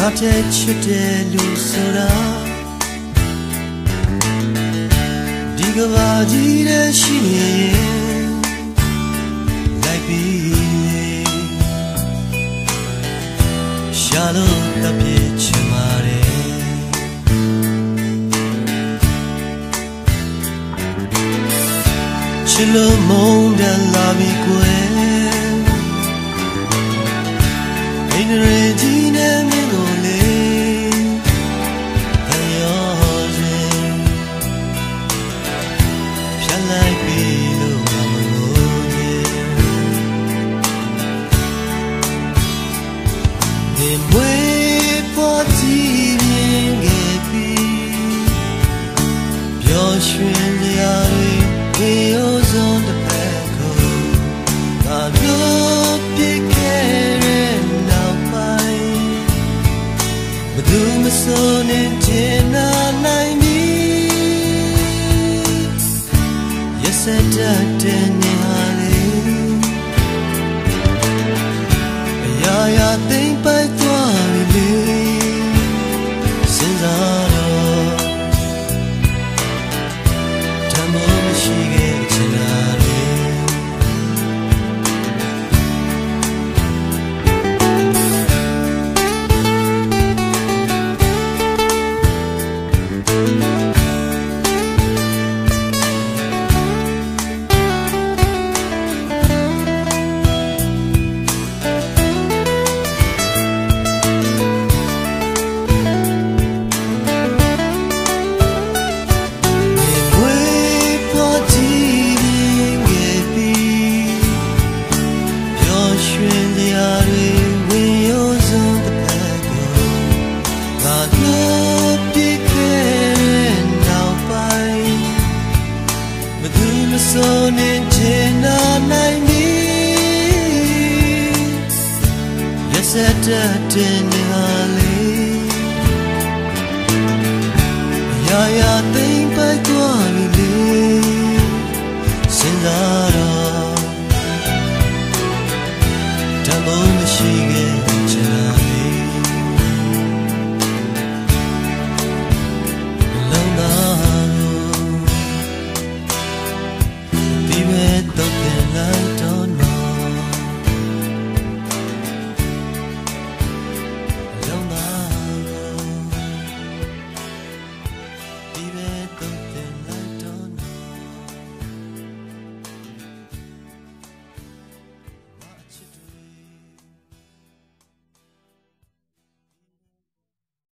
ထက်ချစ်တယ်လို့ဆိုတာဒီကဘာကြီးတဲ့ရှိနေရင်လိုက်ပြီးရှာလို့တပ်ပြချင်ပါတယ်ချစ်လို့မုန်းတယ် လိုက်ပြီလို့ငါမလို့နေမွေပေါ်ကြည့်မြင်ခဲ့ပြီပျော်ရွှင်စရာတွေဒီအိုးစုံတစ်ဖက်ကိုငါတို့ပြစ်ခဲ့တဲ့နောက်ပိုင်းဘယ်သူမဆိုနေချင်နာနိုင် မည် Yes I did in the alley အရာရာသိမ့်ပိုက်သွားပြီလေစဉ်းစား ရွှင်စရာတွေဝင်ရိုးစုံတစ်ဖက်ကိုငါတို့ပြစ်ခဲ့တဲ့နောက်ပိုင်းမသူမဆိုနေချင်နာနိုင်မည် Yes I did in the alley ရာရာသိမ့်ပိုက်သွားပြီလေစဉ်းစား she